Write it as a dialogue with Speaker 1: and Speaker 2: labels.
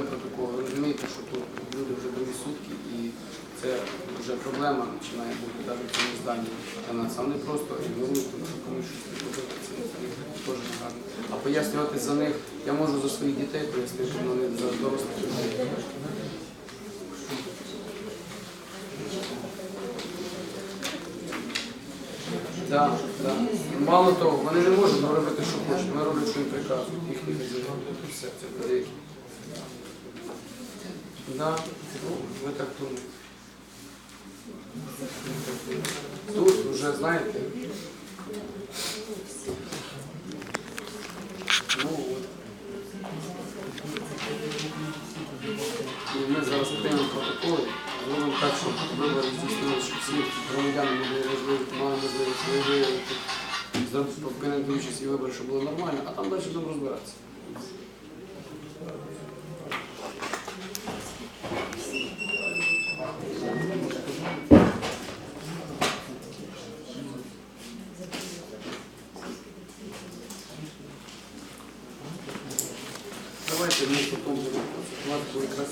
Speaker 1: складаємо протокол. Ви розумієте, що тут люди вже другі сутки і це вже проблема починає бути навіть в цьому зданні для нас. А вони просто ігнорують, тому що не. Це теж не гарно. А пояснювати за них я можу за своїх дітей пояснити, але не за дорослих людей. Так, так. Мало того, вони не можуть робити, що хочуть, вони роблять, що їм приказують, їхні хазяїни. Все, це деякі. Да, ну, ви так думаєте. Тут вже, знаєте, ну, от. І ми зараз приймемо протоколи, зробимо так, щоб вибори здійснили, щоб всі громадяни могли можливість, мали можливість виявити, зробити прийняти участь і вибори, щоб було нормально, а там далі будемо розбиратися. Давайте ми потім будемо консультувати, бо якраз